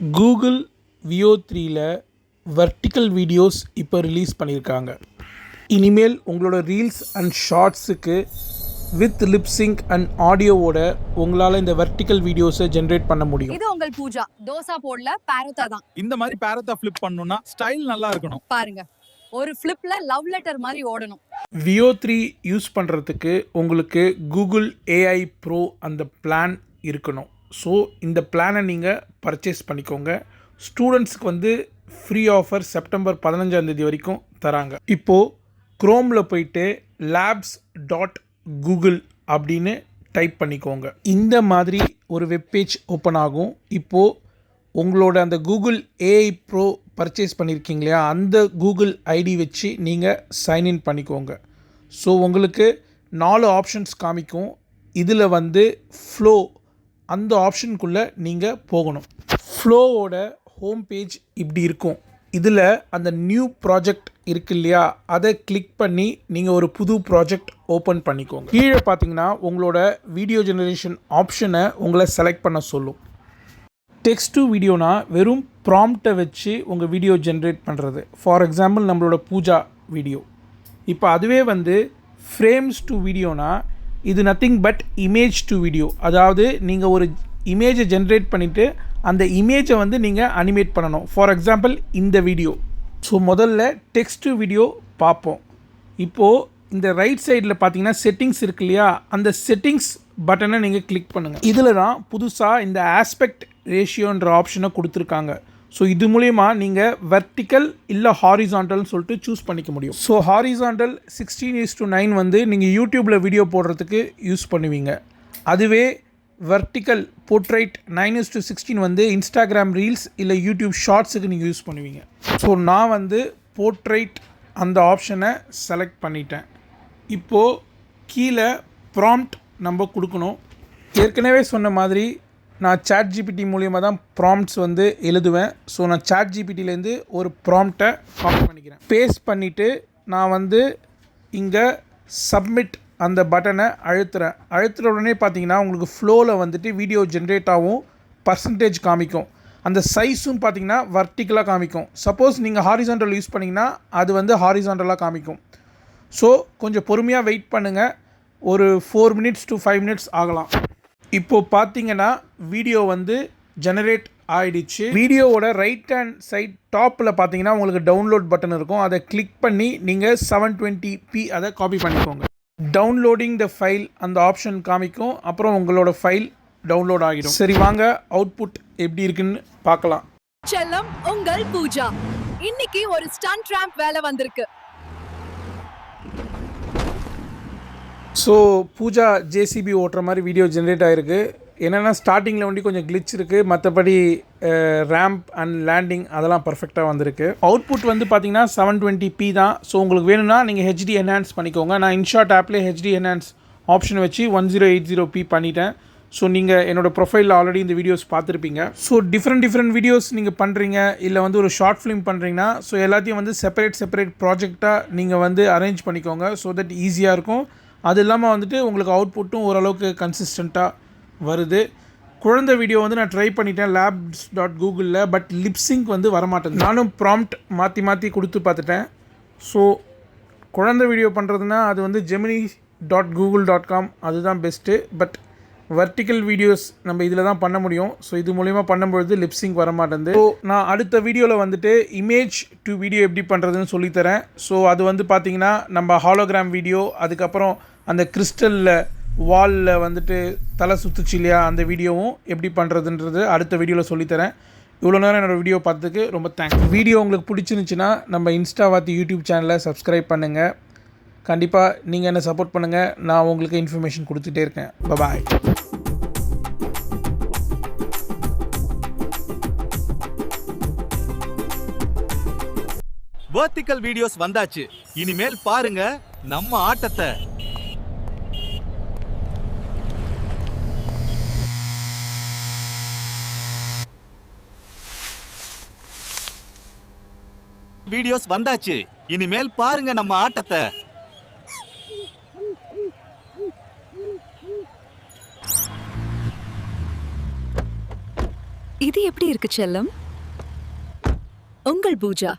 Google வியோ த்ரீல vertical videos இப்போ release பண்ணியிருக்காங்க இனிமேல் உங்களோட ரீல்ஸ் அண்ட் ஷார்ட்ஸுக்கு வித் லிப்ஸிங்க் அண்ட் ஆடியோவோட உங்களால் இந்த வெர்டிக்கல் வீடியோஸை ஜென்ரேட் பண்ண முடியும். இது உங்கள் பூஜா. தோசா போடல பாரோத்தா தான். இந்த மாதிரி பேரத்தா ஃபிளிப் பண்ணணும்னா ஸ்டைல் நல்லா இருக்கணும். பாருங்க. ஒரு ஃபிளிப்ல லவ் லெட்டர் மாதிரி ஓடணும். வியோ த்ரீ யூஸ் பண்ணுறதுக்கு உங்களுக்கு கூகுள் ஏஐ ப்ரோ அந்த பிளான் இருக்கணும். ஸோ இந்த பிளானை நீங்கள் பர்ச்சேஸ் பண்ணிக்கோங்க. ஸ்டூடெண்ட்ஸ்க்கு வந்து ஃப்ரீ ஆஃபர் செப்டம்பர் பதினஞ்சாந்தேதி வரைக்கும் தராங்க. இப்போது க்ரோமில் போயிட்டு லேப்ஸ் டாட் கூகுள் அப்படின்னு டைப் பண்ணிக்கோங்க. இந்த மாதிரி ஒரு வெப்பேஜ் ஓப்பன் ஆகும். இப்போது உங்களோட அந்த கூகுள் ஏஐ ப்ரோ பர்ச்சேஸ் பண்ணியிருக்கீங்க இல்லையா? அந்த கூகுள் ஐடி வச்சு நீங்கள் சைன்இன் பண்ணிக்கோங்க. ஸோ உங்களுக்கு நாலு ஆப்ஷன்ஸ் காமிக்கும். இதில் வந்து ஃப்ளோ அந்த ஆப்ஷனுக்குள்ளே நீங்கள் போகணும். ஃப்ளோவோட ஹோம் பேஜ் இப்படி இருக்கும். இதில் அந்த நியூ ப்ராஜெக்ட் இருக்கு இல்லையா? அதை கிளிக் பண்ணி நீங்கள் ஒரு புது ப்ராஜெக்ட் ஓப்பன் பண்ணிக்கோங்க. கீழே பார்த்தீங்கன்னா உங்களோட வீடியோ ஜெனரேஷன் ஆப்ஷனை உங்களை செலக்ட் பண்ண சொல்லும். டெக்ஸ்ட் டு வீடியோனா வெறும் ப்ராம்ப்டை வச்சு உங்கள் வீடியோ ஜென்ரேட் பண்ணுறது ஃபார் எக்ஸாம்பிள் நம்மளோட பூஜா வீடியோ இப்போ அதுவே வந்து ஃப்ரேம்ஸ் டு வீடியோனா இது nothing but image to video அதாவது நீங்கள் ஒரு இமேஜை ஜென்ரேட் பண்ணிவிட்டு அந்த இமேஜை வந்து நீங்கள் அனிமேட் பண்ணணும். ஃபார் எக்ஸாம்பிள் இந்த வீடியோ ஸோ முதல்ல டெக்ஸ்ட் டு வீடியோ பார்ப்போம். இப்போது இந்த ரைட் சைடில் பார்த்தீங்கன்னா செட்டிங்ஸ் இருக்கு இல்லையா? அந்த செட்டிங்ஸ் பட்டனை நீங்கள் கிளிக் பண்ணுங்கள் இதில் தான் புதுசாக இந்த ஆஸ்பெக்ட் ரேஷியோன்ற ஆப்ஷனை கொடுத்துருக்காங்க. ஸோ இது மூலயமா நீங்கள் வெர்டிக்கல் இல்லை ஹாரிசான்டல்னு சொல்லிட்டு சூஸ் பண்ணிக்க முடியும். So horizontal sixteen is to nine வந்து நீங்கள் யூடியூப்பில் வீடியோ போடுறதுக்கு யூஸ் பண்ணுவீங்க. அதுவே vertical portrait nine is to sixteen வந்து இன்ஸ்டாகிராம் ரீல்ஸ் இல்லை யூடியூப் ஷார்ட்ஸுக்கு நீங்கள் யூஸ் பண்ணுவீங்க. ஸோ நான் வந்து போர்ட்ரைட் அந்த ஆப்ஷனை செலக்ட் பண்ணிட்டேன். இப்போது கீழே ப்ராம்ப்ட் நம்ம கொடுக்கணும். ஏற்கனவே சொன்ன மாதிரி நான் சாட் ஜிபிடி மூலியமாக தான் ப்ராம்ப்ட்ஸ் வந்து எழுதுவேன். ஸோ நான் சாட் ஜிபிடிலேருந்து ஒரு ப்ராம்ப்டை காப்பி பண்ணிக்கிறேன். பேஸ்ட் பண்ணிவிட்டு நான் வந்து இங்கே சப்மிட் அந்த பட்டனை அழுத்துறேன். அழுத்துற உடனே பார்த்தீங்கன்னா உங்களுக்கு ஃப்ளோவில் வந்துட்டு வீடியோ ஜென்ரேட் ஆகும் பர்சன்டேஜ் காமிக்கும். அந்த சைஸும் பார்த்தீங்கன்னா வர்டிக்கலாக காமிக்கும். சப்போஸ் நீங்கள் ஹாரிசான்டல் யூஸ் பண்ணிங்கன்னா அது வந்து ஹாரிசான்டலாக காமிக்கும். ஸோ கொஞ்சம் பொறுமையாக வெயிட் பண்ணுங்கள் ஒரு four minutes to five minutes ஆகலாம். இப்போது பார்த்தீங்கன்னா வீடியோ வந்து ஜெனரேட் ஆயிடுச்சு. வீடியோவோட ரைட் ஹேண்ட் சைட் டாப்பில் பார்த்தீங்கன்னா உங்களுக்கு டவுன்லோட் பட்டன் இருக்கும். அதை கிளிக் பண்ணி நீங்கள் செவன் டுவெண்ட்டி பி அதை காப்பி பண்ணிக்கோங்க. டவுன்லோடிங் த ஃபைல் அந்த ஆப்ஷன் காமிக்கும். அப்புறம் உங்களோட ஃபைல் டவுன்லோட் ஆகிடும். சரி வாங்க அவுட்புட் எப்படி இருக்குன்னு பார்க்கலாம். செல்லம் உங்கள் பூஜா. இன்னைக்கு ஒரு ஸ்டன் ட்ராம்ப் வேலை வந்திருக்கு. ஸோ பூஜா ஜேசிபி ஓட்டுற மாதிரி வீடியோ ஜென்ரேட் ஆகிருக்கு என்னென்னா ஸ்டார்டிங்கில் வண்டி கொஞ்சம் கிளிச் இருக்குது மற்றபடி ரேம்ப் அண்ட் லேண்டிங் அதெல்லாம் பர்ஃபெக்டாக வந்திருக்கு. அவுட்புட் வந்து பார்த்தீங்கன்னா செவன் டுவெண்ட்டி பி தான். ஸோ உங்களுக்கு வேணும்னா நீங்கள் ஹெச்டி என்ஹான்ஸ் பண்ணிக்கோங்க. நான் இன்ஷார்ட் ஆப்லேயே ஹெச்டி என்ஹான்ஸ் ஆப்ஷன் வச்சு one zero eight zero p பண்ணிட்டேன். ஸோ நீங்கள் என்னோடய ப்ரொஃபைலில் ஆல்ரெடி இந்த வீடியோஸ் பார்த்துருப்பீங்க. ஸோ டிஃப்ரெண்ட் டிஃப்ரெண்ட் வீடியோஸ் நீங்கள் பண்ணுறீங்க இல்லை வந்து ஒரு ஷார்ட் ஃபிலிம் பண்ணுறீங்கன்னா ஸோ எல்லாத்தையும் வந்து செப்பரேட் செப்பரேட் ப்ராஜெக்டாக நீங்கள் வந்து அரேஞ்ச் பண்ணிக்கோங்க. ஸோ தட் ஈஸியாக இருக்கும். அது இல்லாமல் வந்துட்டு உங்களுக்கு அவுட்புட்டும் ஓரளவுக்கு கன்சிஸ்டண்ட்டாக வருது. குழந்தை வீடியோ வந்து நான் ட்ரை பண்ணிட்டேன் லேப்ஸ் டாட் கூகுளில் பட் லிப்ஸிங்க் வந்து வரமாட்டேன் நானும் ப்ராம்ப்ட் மாற்றி மாற்றி கொடுத்து பார்த்துட்டேன். ஸோ குழந்தை வீடியோ பண்ணுறதுனா அது வந்து Gemini dot Google dot com அதுதான் பெஸ்ட்டு பட் வெர்டிக்கல் வீடியோஸ் நம்ம இதில் தான் பண்ண முடியும். ஸோ இது மூலிமா பண்ணும்பொழுது லிப்ஸிங் வர மாட்டேங்குது. ஸோ நான் அடுத்த வீடியோவில் வந்துட்டு இமேஜ் டு வீடியோ எப்படி பண்ணுறதுன்னு சொல்லித்தரேன் ஸோ அது வந்து பார்த்திங்கன்னா நம்ம ஹாலோகிராம் வீடியோ அதுக்கப்புறம் அந்த கிறிஸ்டலில் வாலில் வந்துட்டு தலை சுத்துச்சு இல்லையா அந்த வீடியோவும் எப்படி பண்ணுறதுன்றது அடுத்த வீடியோவில் சொல்லித்தரேன் இவ்வளோ நேரம் என்னோடய வீடியோ பார்த்ததுக்கு ரொம்ப தேங்க்ஸ் வீடியோ உங்களுக்கு பிடிச்சிருந்துச்சுன்னா நம்ம இன்ஸ்டா வாத்தி யூடியூப் சேனலை சப்ஸ்கிரைப் பண்ணுங்கள் கண்டிப்பாக நீங்கள் என்ன சப்போர்ட் பண்ணுங்கள் நான் உங்களுக்கு இன்ஃபர்மேஷன் கொடுத்துட்டே இருக்கேன். பாய் வெர்டிக்கல் வீடியோஸ் வந்தாச்சு. இனிமேல் பாருங்க நம்ம ஆட்டத்தை. வீடியோஸ் வந்தாச்சு. இனிமேல் பாருங்க நம்ம ஆட்டத்தை. இது எப்படி இருக்கு செல்லம்? உங்கள் பூஜா